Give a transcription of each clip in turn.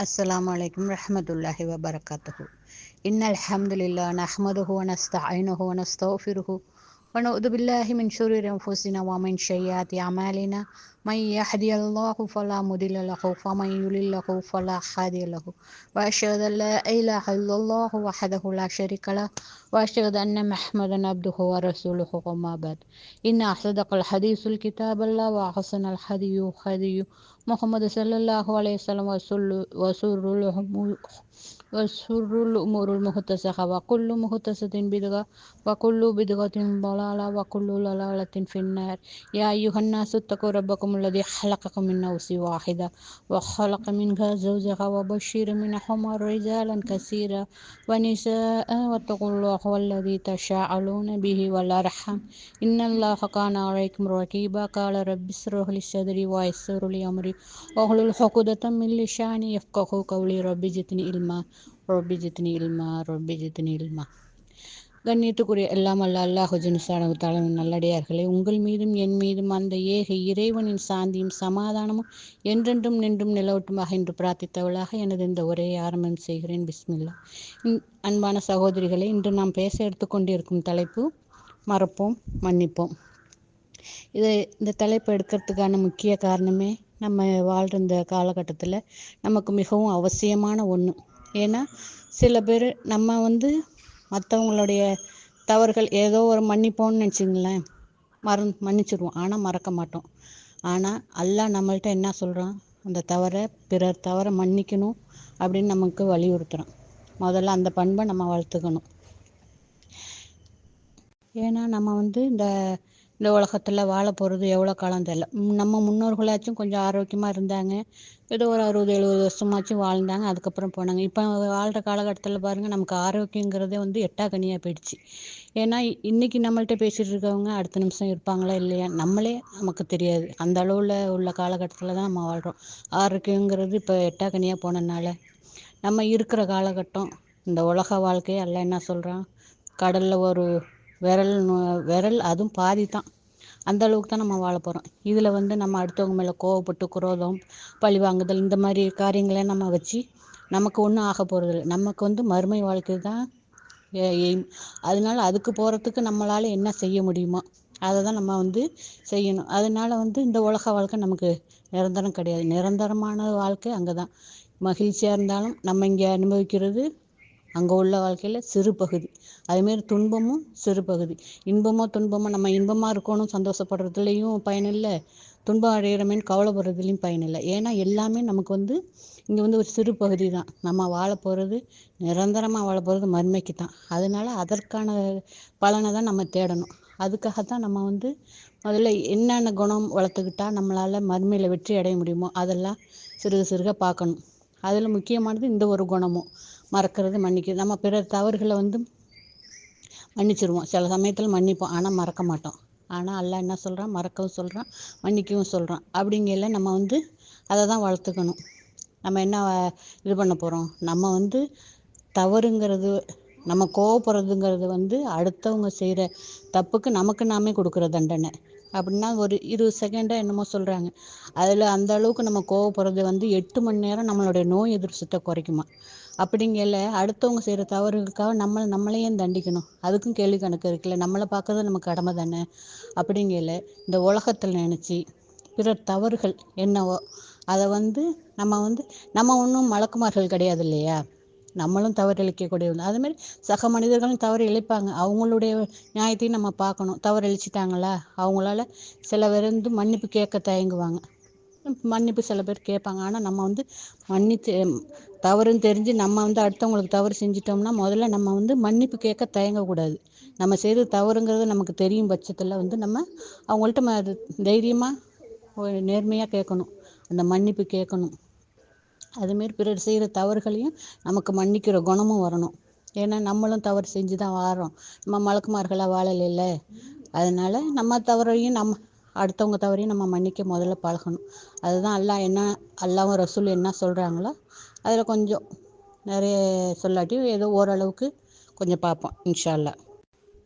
السلام عليكم ورحمة الله وبركاته إن الحمد لله نحمده ونستعينه ونستغفره ونعوذ بالله من شرور أنفسنا ومن سيئات أعمالنا من يهدي الله فلا مضل له ومن يضلل فلا هادي له. وأشهد أن لا إله إلا الله وحده لا شريك له وأشهد أن محمدا عبده ورسوله وما بعد. إن أصدق الحديث الكتاب الله وأحسن الحديث هدي محمد صلى الله عليه وسلم وسر وسر الأمور المهتسخة وكل مهتسة بدعة وكل بدعة ضلالة وكل ضلالة في النار. يا أيها الناس اتقوا ربكم ربكم الذي خلقكم من نفس واحدة وخلق منها زوجها وبشر منهما رجالا كثيرا ونساء واتقوا الله الذي تشاءلون به والأرحم إن الله كان عليكم رقيبا. قال رب اشرح لي صدري ويسر لي أمري. واحلل عقدة من لساني يفقهوا قولي. رب زدني علما. رب زدني علما. رب زدني علما. கண்ணியத்துக்குரிய எல்லாம் அல்ல அல்லாஹு ஜினுசானு தலைவன் நல்லடியார்களே. உங்கள் மீதும் என் மீதும் அந்த ஏக இறைவனின் சாந்தியும் சமாதானமும் என்றென்றும் நின்றும் நிலவட்டுமாக என்று பிரார்த்தித்தவளாக எனது இந்த உரையை ஆரம்பம் செய்கிறேன். பிஸ்மில்லா. அன்பான சகோதரிகளே இன்று நாம் பேச எடுத்துக்கொண்டிருக்கும் தலைப்பு மறப்போம் மன்னிப்போம். இது இந்த தலைப்பு எடுக்கிறதுக்கான முக்கிய காரணமே நம்ம வாழ்கிற இந்த காலகட்டத்தில் நமக்கு மிகவும் அவசியமான ஒன்று ஏன்னா சில பேர் நம்ம வந்து மற்றவங்களுடைய தவறுகள் ஏதோ ஒரு மன்னிப்போம்னு நினச்சிங்களேன் மறந் மன்னிச்சிடுவோம் ஆனால் மறக்க மாட்டோம். ஆனால் அல்லா நம்மள்கிட்ட என்ன சொல்கிறான் அந்த தவறை பிறர் தவறை மன்னிக்கணும் அப்படின்னு நமக்கு வலியுறுத்துகிறான் முதல்ல அந்த பண்பை நம்ம வளர்த்துக்கணும். ஏன்னா நம்ம வந்து இந்த இந்த உலகத்தில் வாழ போகிறது எவ்வளோ காலம் தெரியல. நம்ம முன்னோர்களாச்சும் கொஞ்சம் ஆரோக்கியமாக இருந்தாங்க. ஏதோ ஒரு அறுபது எழுபது வருஷமாச்சும் வாழ்ந்தாங்க. அதுக்கப்புறம் போனாங்க. இப்போ வாழ்கிற காலகட்டத்தில் பாருங்கள் நமக்கு ஆரோக்கியங்கிறதே வந்து எட்டா கனியாக போயிடுச்சு. ஏன்னா இன்றைக்கி நம்மள்கிட்ட பேசிகிட்டு இருக்கவங்க அடுத்த நிமிஷம் இருப்பாங்களா இல்லையா? நம்மளே நமக்கு தெரியாது. அந்த அளவில் உள்ள காலகட்டத்தில் தான் நம்ம வாழ்கிறோம் ஆரோக்கியங்கிறது இப்போ எட்டா கனியாக போனதுனால நம்ம இருக்கிற காலகட்டம் இந்த உலக வாழ்க்கையை எல்லாம் என்ன சொல்கிறான் கடலில் ஒரு விரல் விரல் அதுவும் பாதி தான். அந்த அளவுக்கு தான் நம்ம வாழ போகிறோம் இதில் வந்து நம்ம அடுத்தவங்க மேலே கோவப்பட்டு குரோதம் பழி வாங்குதல் இந்த மாதிரி காரியங்களை நம்ம வச்சு நமக்கு ஒன்றும் ஆக போகிறதில்ல நமக்கு வந்து மறுமை வாழ்க்கை தான் எய்ம். அதனால அதுக்கு போகிறதுக்கு நம்மளால் என்ன செய்ய முடியுமோ அதை தான் நம்ம வந்து செய்யணும். அதனால வந்து இந்த உலக வாழ்க்கை நமக்கு நிரந்தரம் கிடையாது. நிரந்தரமான வாழ்க்கை அங்கே தான். மகிழ்ச்சியாக இருந்தாலும் நம்ம இங்கே அனுபவிக்கிறது அங்கே உள்ள வாழ்க்கையில் சிறு பகுதி. அதுமாரி துன்பமும் சிறு பகுதி. இன்பமோ துன்பமோ நம்ம இன்பமாக இருக்கணும் சந்தோஷப்படுறதுலேயும் பயனில்லை. துன்பம் அடைகிறமேனு கவலைப்படுறதுலையும் பயனில்லை. ஏன்னா எல்லாமே நமக்கு வந்து இங்கே வந்து ஒரு சிறு பகுதி தான் நம்ம வாழ போகிறது நிரந்தரமாக வாழ போகிறது மர்மைக்கு தான் அதனால் அதற்கான பலனை தான் நம்ம தேடணும். அதுக்காக தான் நம்ம வந்து முதல்ல என்னென்ன குணம் வளர்த்துக்கிட்டா நம்மளால் மறுமையில் வெற்றி அடைய முடியுமோ அதெல்லாம் சிறுக சிறுக பார்க்கணும். அதில் முக்கியமானது இந்த ஒரு குணமும். மறக்கிறது மன்னிக்கிறது. நம்ம பிறர் தவறுகளை வந்து மன்னிச்சிருவோம். சில சமயத்தில் மன்னிப்போம். ஆனால் மறக்க மாட்டோம். ஆனால் அல்ல என்ன சொல்கிறான் மறக்கவும் சொல்கிறான் மன்னிக்கவும் சொல்கிறான் அப்படிங்கல நம்ம வந்து அதை தான் வளர்த்துக்கணும். நம்ம என்ன இது பண்ண போகிறோம் நம்ம வந்து தவறுங்கிறது நம்ம கோவப்படுறதுங்கிறது வந்து அடுத்தவங்க செய்கிற தப்புக்கு நமக்கு நாமே கொடுக்குற தண்டனை. அப்படின்னா ஒரு இருபது செகண்டாக என்னமோ சொல்கிறாங்க அதில் அந்த அளவுக்கு நம்ம கோவப்படுறது வந்து எட்டு மணி நேரம் நம்மளுடைய நோய் எதிர்ப்பு குறைக்குமா? அப்படிங்கல அடுத்தவங்க செய்கிற தவறுகளுக்காக நம்ம நம்மளையும் தண்டிக்கணும். அதுக்கும் கேள்வி கணக்கு இருக்குல்ல. நம்மளை பார்க்கறது நம்ம கடமை தானே? அப்படிங்கல இந்த உலகத்தில் நினச்சி பிறர் தவறுகள் என்னவோ அதை வந்து நம்ம வந்து நம்ம ஒன்றும் மலக்குமார்கள் கிடையாது இல்லையா? நம்மளும் தவறு இழைக்கக்கூடியது அதுமாரி சக மனிதர்களும் தவறு இழைப்பாங்க. அவங்களுடைய நியாயத்தையும் நம்ம பார்க்கணும். தவறு இழைச்சிட்டாங்களா? அவங்களால சில பேர் வந்து மன்னிப்பு கேட்க தயங்குவாங்க. மன்னிப்பு சில பேர் கேட்பாங்க. ஆனால் நம்ம வந்து மன்னித்து தவறுன்னு தெரிஞ்சு நம்ம வந்து அடுத்தவங்களுக்கு தவறு செஞ்சிட்டோம்னா முதல்ல நம்ம வந்து மன்னிப்பு கேட்க தயங்கக்கூடாது. நம்ம செய்து தவறுங்கிறது நமக்கு தெரியும் பட்சத்தில் வந்து நம்ம அவங்கள்ட்ட தைரியமாக நேர்மையாக கேட்கணும். அந்த மன்னிப்பு கேட்கணும். அதுமாரி பிறர் செய்கிற தவறுகளையும் நமக்கு மன்னிக்கிற குணமும் வரணும். ஏன்னா நம்மளும் தவறு செஞ்சு தான் வாரோம். நம்ம மலக்குமார்களாக வாழலைல்ல அதனால நம்ம தவறையும் நம்ம அடுத்தவங்க தவறையும் நம்ம மன்னிக்க முதல்ல பழகணும். அதுதான் அல்லாஹ் என்ன அல்லாவும் ரசூல் என்ன சொல்கிறாங்களோ அதில் கொஞ்சம் நிறைய சொல்லாட்டி ஏதோ ஓரளவுக்கு கொஞ்சம் பார்ப்போம் இன்ஷால்லா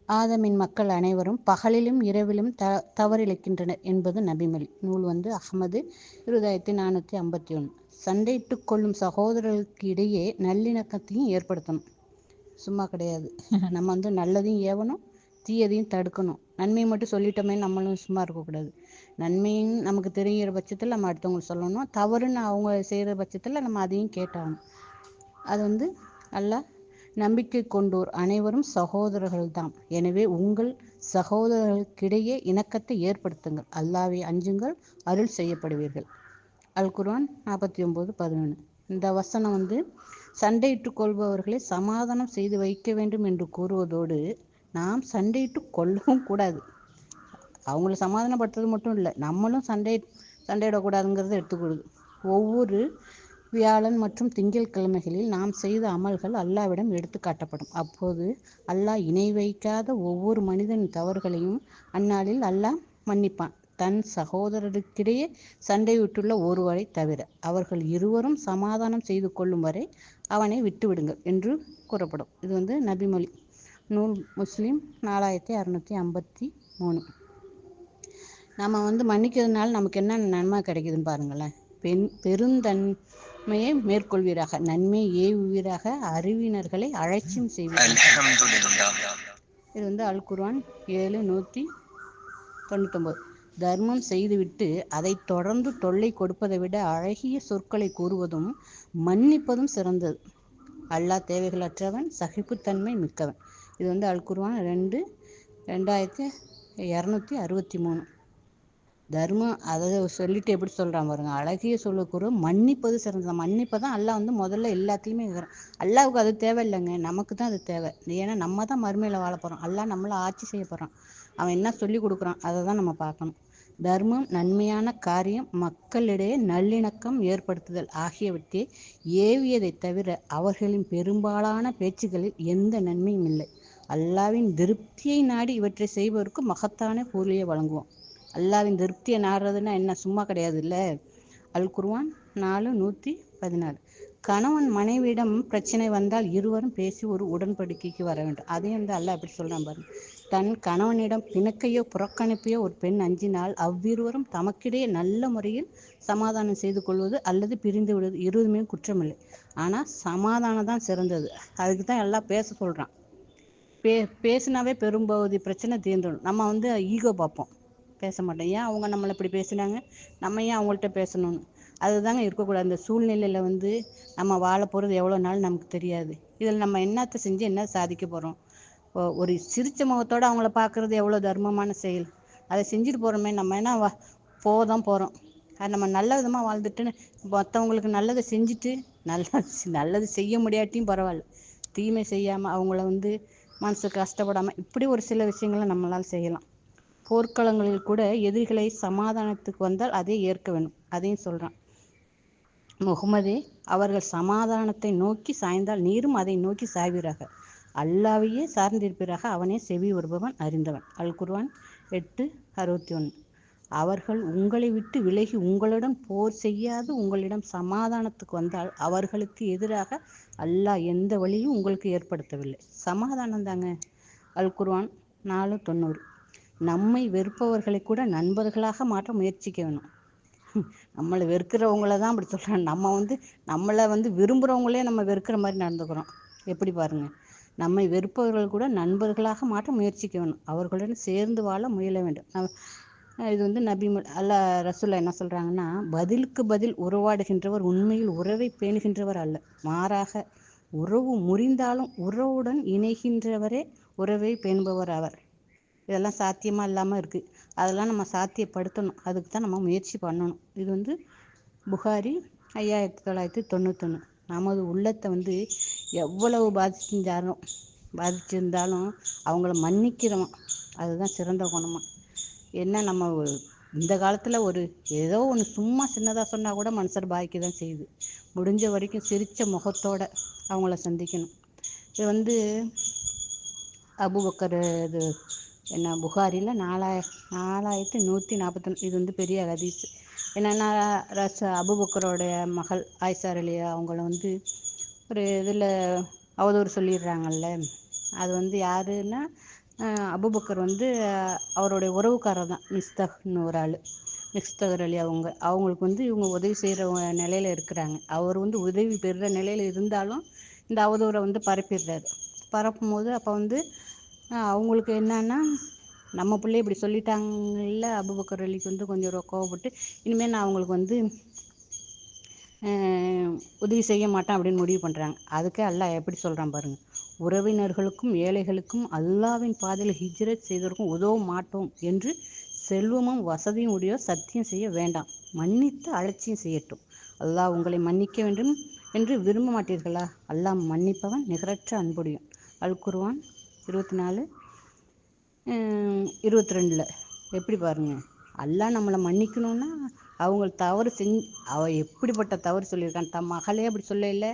ஆதமின் மக்கள் அனைவரும் பகலிலும் இரவிலும் த தவறிழைக்கின்றனர் என்பது நபிமொழி. நூல் வந்து அகமது இருபதாயிரத்தி நானூற்றி ஐம்பத்தி ஒன்று சண்டையிட்டு கொள்ளும் சகோதரர்களுக்கு இடையே நல்லிணக்கத்தையும் ஏற்படுத்தணும். சும்மா கிடையாது. நம்ம வந்து நல்லதையும் ஏவணும் தீயதையும் தடுக்கணும். நன்மையை மட்டும் சொல்லிட்டோமே நம்மளும் சும்மா இருக்கக்கூடாது நன்மையும் நமக்கு தெரிகிற பட்சத்தில் நம்ம அடுத்தவங்களுக்கு சொல்லணும். தவறுன்னு அவங்க செய்கிற பட்சத்தில் நம்ம அதையும் கேட்டாகணும். அது வந்து நல்லா நம்பிக்கை கொண்டோர் அனைவரும் சகோதரர்கள்தாம். எனவே உங்கள் சகோதரர்களுக்கிடையே இணக்கத்தை ஏற்படுத்துங்கள். அல்லாவை அஞ்சுங்கள் அருள் செய்யப்படுவீர்கள். அல் குர்வான் நாற்பத்தி ஒம்பது பதினொன்று இந்த வசனம் வந்து சண்டையிட்டு கொள்பவர்களை சமாதானம் செய்து வைக்க வேண்டும் என்று கூறுவதோடு நாம் சண்டையிட்டு கொள்ளவும் கூடாது. அவங்கள சமாதானப்படுத்துறது மட்டும் இல்லை நம்மளும் சண்டை சண்டையிடக்கூடாதுங்கிறத எடுத்துக்கொடுது ஒவ்வொரு வியாழன் மற்றும் திங்கட்கிழமைகளில் நாம் செய்த அமல்கள் அல்லாவிடம் எடுத்து காட்டப்படும். அப்போது அல்லாஹ் இணை வைக்காத ஒவ்வொரு மனிதனின் தவறுகளையும் அந்நாளில் அல்லாஹ் மன்னிப்பான். தன் சகோதரருக்கிடையே சண்டையிட்டுள்ள ஒருவரை தவிர அவர்கள் இருவரும் சமாதானம் செய்து கொள்ளும் வரை அவனை விட்டுவிடுங்கள் என்று கூறப்படும். இது வந்து நபிமொழி நூல் முஸ்லீம் நாலாயிரத்தி அறநூற்றி ஐம்பத்தி மூணு. நம்ம வந்து மன்னிக்கிறதுனால நமக்கு என்ன நன்மை கிடைக்குதுன்னு பாருங்களேன். பெண் பெருந்தன்மையை மேற்கொள்வீராக. நன்மை ஏவுவீராக. அறிவினர்களை அழைச்சியும் செய்வீராக. இது வந்து அல் குர்வான் ஏழு நூற்றி தொண்ணூத்தொம்பது. தர்மம் செய்துவிட்டு அதை தொடர்ந்து தொல்லை கொடுப்பதை விட அழகிய சொற்களை கூறுவதும் மன்னிப்பதும் சிறந்தது. அல்லாஹ் தேவைகளற்றவன் சகிப்புத்தன்மை மிக்கவன். இது வந்து அல் குர்வான் ரெண்டு ரெண்டாயிரத்தி இரநூத்தி அறுபத்தி மூணு. தர்மம் அதை சொல்லிட்டு எப்படி சொல்கிறான் பாருங்க. அழகிய சொல்லுக்கூறு மன்னிப்பது சிறந்தது. மன்னிப்பை தான் அல்லாஹ் வந்து முதல்ல எல்லாத்துலேயுமே இருக்கிறான். அல்லாவுக்கு அது தேவையில்லைங்க. நமக்கு தான் அது தேவை. ஏன்னா நம்ம தான் மறுமையில் வாழ போகிறோம் அல்லாஹ் நம்மளை ஆட்சி செய்ய போகிறான் அவன் என்ன சொல்லி கொடுக்குறான் அதை தான் நம்ம பார்க்கணும். தர்மம் நன்மையான காரியம் மக்களிடையே நல்லிணக்கம் ஏற்படுத்துதல் ஆகியவற்றை ஏவியதை தவிர அவர்களின் பெரும்பாலான பேச்சுகளில் எந்த நன்மையும் இல்லை. அல்லாவின் திருப்தியை நாடி இவற்றை செய்பவருக்கு மகத்தான கூலியை வழங்குவோம் அல்லாவின் திருப்தியை நாடுறதுன்னா என்ன? சும்மா கிடையாது இல்லை? அல் குருவான் நாலு நூற்றி பதினாறு. கணவன் மனைவியிடம் பிரச்சனை வந்தால் இருவரும் பேசி ஒரு உடன்படிக்கைக்கு வர வேண்டும். அதையும் வந்து அல்லாஹ் எப்படி சொல்கிறான் பாருங்க. தன் கணவனிடம் பிணக்கையோ புறக்கணிப்பையோ ஒரு பெண் அஞ்சினால் அவ்விருவரும் தமக்கிடையே நல்ல முறையில் சமாதானம் செய்து கொள்வது அல்லது பிரிந்து விடுவது இருவருமே குற்றமில்லை. ஆனால் சமாதானம் தான் சிறந்தது. அதுக்கு தான் எல்லாம் பேச சொல்கிறான் பே பேசினாவே பெரும்பகுதி பிரச்சனை தீர்ந்துடும். நம்ம வந்து ஈகோ பார்ப்போம். பேச மாட்டோம் ஏன் அவங்க நம்மளை இப்படி பேசினாங்க? நம்ம ஏன் அவங்கள்ட்ட பேசணும்னு? அதுதாங்க இருக்கக்கூடாது. அந்த சூழ்நிலையில் வந்து நம்ம வாழ போகிறது எவ்வளோ நாள் நமக்கு தெரியாது. இதில் நம்ம என்னத்தை செஞ்சு என்ன சாதிக்க போகிறோம் ஒரு சிரிச்ச முகத்தோடு அவங்கள பார்க்குறது எவ்வளோ தர்மமான செயல். அதை செஞ்சுட்டு போகிறோமே நம்ம என்ன வா போதான் போகிறோம் அது நம்ம நல்ல விதமாக வாழ்ந்துட்டு மற்றவங்களுக்கு நல்லதை செஞ்சுட்டு நல்ல நல்லது செய்ய முடியாட்டியும் பரவாயில்ல. தீமை செய்யாமல் அவங்கள வந்து மனசு கஷ்டப்படாமல் இப்படி ஒரு சில விஷயங்களை நம்மளால் செய்யலாம். போர்க்களங்களில் கூட எதிரிகளை சமாதானத்துக்கு வந்தால் அதை ஏற்க வேண்டும். அதையும் சொல்கிறான் முகமதே அவர்கள் சமாதானத்தை நோக்கி சாய்ந்தால் நீரும் அதை நோக்கி சாய்வீராக அல்லாவையே சார்ந்திருப்பீராக. அவனே செவி வருபவன் அறிந்தவன். அல் குர்வான் எட்டு அறுபத்தி ஒன்று அவர்கள் உங்களை விட்டு விலகி உங்களுடன் போர் செய்யாது உங்களிடம் சமாதானத்துக்கு வந்தால் அவர்களுக்கு எதிராக அல்லாஹ் எந்த வழியும் உங்களுக்கு ஏற்படுத்தவில்லை. சமாதானம் தாங்க. அல் குர்வான் நாலு தொண்ணூறு நம்மை வெறுப்பவர்களை கூட நண்பர்களாக மாற்ற முயற்சிக்க வேணும். நம்மளை வெறுக்கிறவங்கள தான் அப்படி சொல்கிறாங்க நம்ம வந்து நம்மளை வந்து விரும்புகிறவங்களே நம்ம வெறுக்கிற மாதிரி நடந்துக்கிறோம். எப்படி பாருங்க? நம்மை வெறுப்பவர்கள் கூட நண்பர்களாக மாற்ற முயற்சிக்க வேணும். அவர்களுடன் சேர்ந்து வாழ முயல வேண்டும். இது வந்து நபி அல்ல ரசூல்லா என்ன சொல்கிறாங்கன்னா பதிலுக்கு பதில் உறவாடுகின்றவர் உண்மையில் உறவை பேணுகின்றவர் அல்ல. மாறாக உறவு முறிந்தாலும் உறவுடன் இணைகின்றவரே உறவை பேணுபவர் அவர். இதெல்லாம் சாத்தியமாக இல்லாமல் இருக்குது அதெல்லாம் நம்ம சாத்தியப்படுத்தணும். அதுக்கு தான் நம்ம முயற்சி பண்ணணும். இது வந்து புகாரி ஐயாயிரத்தி தொள்ளாயிரத்தி தொண்ணூத்தொன்று நமது உள்ளத்தை வந்து எவ்வளவு பாதிச்சிருந்தாலும் பாதிச்சிருந்தாலும் அவங்கள மன்னிக்கிறோம். அதுதான் சிறந்த குணமாக என்ன நம்ம இந்த காலத்தில் ஒரு ஏதோ ஒன்று சும்மா சின்னதாக சொன்னால் கூட மனுஷர் பாதிக்க தான் செய்யுது. முடிஞ்ச வரைக்கும் சிரித்த முகத்தோடு அவங்கள சந்திக்கணும். இது வந்து அபுபக்கர் இது என்ன புகாரியில் நாலாய நாலாயிரத்தி நூற்றி நாற்பத்தொன்று இது வந்து பெரிய ஹதீஸ். என்னென்னா ரச அபுபக்கரோடைய மகள் ஆயிஷார் அலியா அவங்கள வந்து ஒரு இதில் அவதூறு சொல்லிடுறாங்கல்ல. அது வந்து யாருன்னா அபுபக்கர் வந்து அவருடைய உறவுக்காரர் தான் மிஸ்தஹ்னு ஒரு ஆள். மிஸ்தகர் அலி அவங்க. அவங்களுக்கு வந்து இவங்க உதவி செய்கிற நிலையில் இருக்கிறாங்க. அவர் வந்து உதவி பெறுற நிலையில் இருந்தாலும் இந்த அவதூறை வந்து பரப்பிடுறாரு. பரப்பும் போது அப்போ வந்து அவங்களுக்கு என்னன்னா நம்ம பிள்ளை இப்படி சொல்லிட்டாங்கல்ல அபுபக்கர் அலிக்கு வந்து கொஞ்சம் கோவப்பட்டு இனிமேல் நான் அவங்களுக்கு வந்து உதவி செய்ய மாட்டேன் அப்படின்னு முடிவு பண்ணுறாங்க அதுக்கே அல்லாஹ் எப்படி சொல்கிறான் பாருங்கள் உறவினர்களுக்கும் ஏழைகளுக்கும் அல்லாவின் பாதையில் ஹிஜ்ரத் செய்தவருக்கும் உதவ மாட்டோம் என்று செல்வமும் வசதியும் உடைய சத்தியம் செய்ய வேண்டாம். மன்னித்து அலட்சியம் செய்யட்டும். அல்லாஹ் உங்களை மன்னிக்க வேண்டும் என்று விரும்ப மாட்டீர்களா? அல்லாஹ் மன்னிப்பவன் நிகரற்ற அன்புடையும் அல் குர்வான் இருபத்தி நாலு இருபத்தி ரெண்டில் எப்படி பாருங்கள் எல்லாம் நம்மளை மன்னிக்கணும்னா அவங்க தவறு செஞ்சு அவ எப்படிப்பட்ட தவறு சொல்லியிருக்கான் தன் மகளே அப்படி சொல்லல.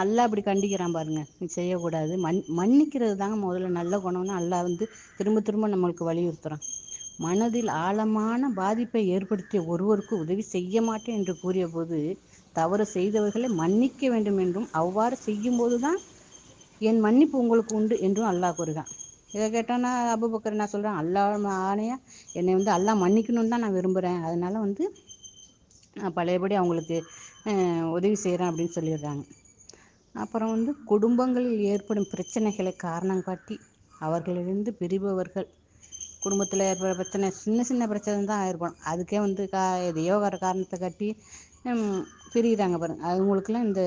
அல்லா அப்படி கண்டிக்கிறான் பாருங்க. நீ செய்யக்கூடாது. மன் மன்னிக்கிறது தாங்க முதல்ல நல்ல குணம்னு அல்லா வந்து திரும்ப திரும்ப நம்மளுக்கு வலியுறுத்துகிறான் மனதில் ஆழமான பாதிப்பை ஏற்படுத்திய ஒருவருக்கு உதவி செய்ய மாட்டேன் என்று கூறிய போது தவறு செய்தவர்களை மன்னிக்க வேண்டும் என்றும் அவ்வாறு செய்யும்போது தான் என் மன்னிப்பு உங்களுக்கு உண்டு என்றும் அல்லாஹ் கூறுகிறான். இதை கேட்டோன்னா அபுபக்கர் நான் சொல்கிறேன் அல்லாஹ் ஆணையா என்னை வந்து அல்லாஹ் மன்னிக்கணும்னு தான் நான் விரும்புகிறேன் அதனால் வந்து நான் பழையபடி அவங்களுக்கு உதவி செய்கிறேன் அப்படின்னு சொல்லிடுறாங்க. அப்புறம் வந்து குடும்பங்களில் ஏற்படும் பிரச்சனைகளை காரணம் காட்டி அவர்களிலிருந்து பிரிபவர்கள் குடும்பத்தில் ஏற்படுற பிரச்சனை சின்ன சின்ன பிரச்சனை தான் ஏற்படும். அதுக்கே வந்து கா எதையோ வர காரணத்தை காட்டி பிரிகிறாங்க பாருங்க. அவங்களுக்குலாம் இந்த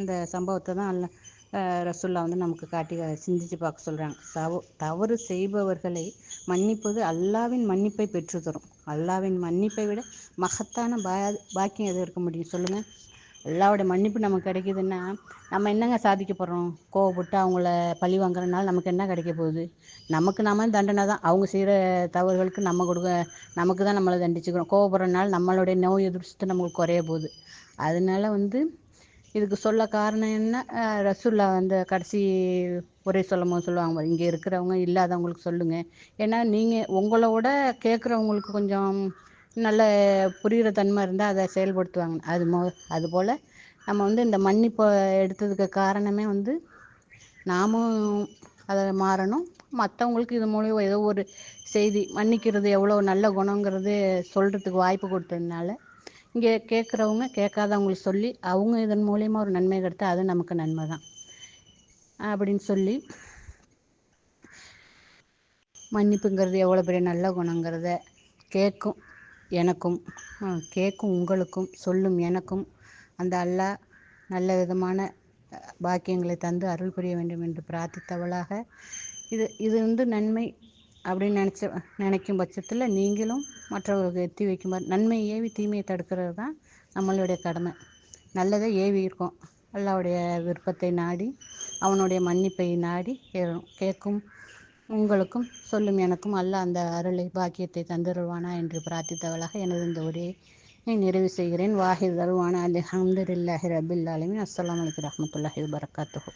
இந்த சம்பவத்தை தான் அல்ல ரசுல்லா வந்து நமக்கு காட்டி சிந்திச்சு பார்க்க சொல்கிறாங்க தவ தவறு செய்பவர்களை மன்னிப்பது அல்லாவின் மன்னிப்பை பெற்று தரும் அல்லாவின் மன்னிப்பை விட மகத்தான பா பாக்கியம் எது இருக்க முடியும் சொல்லுங்கள் அல்லாவோட மன்னிப்பு நமக்கு கிடைக்குதுன்னா நம்ம என்னங்க சாதிக்க போகிறோம் கோவப்பட்டு அவங்கள பழி வாங்குறதுனால நமக்கு என்ன கிடைக்க போகுது? நமக்கு நாம தண்டனை தான். அவங்க செய்கிற தவறுகளுக்கு நம்ம கொடுக்க நமக்கு தான் நம்மளை தண்டிச்சுக்கிறோம். கோவப்படுறதுனால நம்மளுடைய நோய் எதிர்ப்பு நமக்கு குறைய போகுது. அதனால வந்து இதுக்கு சொல்ல காரணம் என்ன? ரசுல்லா அந்த கடைசி ஒரே சொல்லும் போது சொல்லுவாங்க இங்கே இருக்கிறவங்க இல்லாதவங்களுக்கு சொல்லுங்கள் ஏன்னா நீங்கள் உங்களோட கேட்குறவங்களுக்கு கொஞ்சம் நல்ல புரிகிற தன்மை இருந்தால் அதை செயல்படுத்துவாங்க. அது மோ அதுபோல் நம்ம வந்து இந்த மன்னிப்பை எடுத்ததுக்கு காரணமே வந்து நாமும் அதை மாறணும். மற்றவங்களுக்கு இது மூலியம் ஏதோ ஒரு செய்தி மன்னிக்கிறது எவ்வளோ நல்ல குணங்கிறது சொல்கிறதுக்கு வாய்ப்பு கொடுத்ததுனால இங்கே கேட்குறவங்க கேட்காதவங்களுக்கு சொல்லி அவங்க இதன் மூலயமா ஒரு நன்மை கிடைத்தா அது நமக்கு நன்மை தான் அப்படின்னு சொல்லி மன்னிப்புங்கிறது எவ்வளோ பெரிய நல்ல குணங்கிறத கேட்கும் எனக்கும் கேட்கும் உங்களுக்கும் சொல்லும் எனக்கும் அந்த அல்லாஹ் நல்ல விதமான பாக்கியங்களை தந்து அருள் புரிய வேண்டும் என்று பிரார்த்தித்தவளாக. இது இது வந்து நன்மை அப்படின்னு நினச்ச நினைக்கும் பட்சத்தில் நீங்களும் மற்றவர்களுக்கு எத்தி வைக்குமாறு நன்மை ஏவி தீமையை தடுக்கிறது தான் நம்மளுடைய கடமை. நல்லதை ஏவி இருக்கோம் அல்லாவுடைய விருப்பத்தை நாடி அவனுடைய மன்னிப்பை நாடி கேட்கும் உங்களுக்கும் சொல்லும் எனக்கும் அல்ல அந்த அருளை பாக்கியத்தை தந்துருவானா என்று பிரார்த்தித்தவளாக எனது இந்த உரையை நிறைவு செய்கிறேன். வாஹித் தருவானா அலி அஹமதுல்லாஹி ரபில் அலமின் அஸ்லாம் வலைக்கு ரஹமத்துல்லாஹி வரகாத்துஹூ